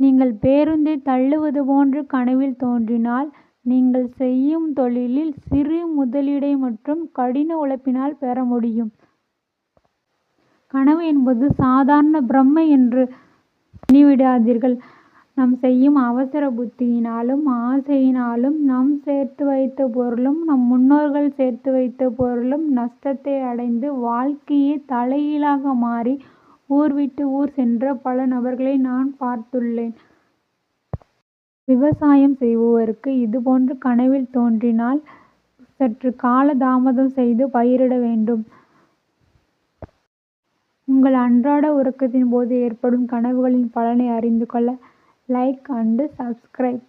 நீங்கள் பேருந்தை தள்ளுவது போன்று கனவில் தோன்றினால் நீங்கள் செய்யும் தொழிலில் சிறு முதலீடை மற்றும் கடின உழைப்பினால் பெற முடியும். கனவு என்பது சாதாரண பிரமை என்று எண்ணிவிடாதீர்கள். நாம் செய்யும் அவசர புத்தியினாலும் ஆசையினாலும் நாம் சேர்த்து வைத்த பொருளும் நம் முன்னோர்கள் சேர்த்து வைத்த பொருளும் நஷ்டத்தை அடைந்து வாழ்க்கையே தலைகீழாக மாறி ஊர் விட்டு ஊர் சென்ற பல நபர்களை நான் பார்த்துள்ளேன். விவசாயம் செய்பவருக்கு இதுபோன்று கனவில் தோன்றினால் சற்று கால தாமதம் செய்து பயிரிட வேண்டும். உங்கள் அன்றாட உறக்கத்தின் போது ஏற்படும் கனவுகளின் பலனை அறிந்து கொள்ள லைக் அண்ட் சப்ஸ்கிரைப்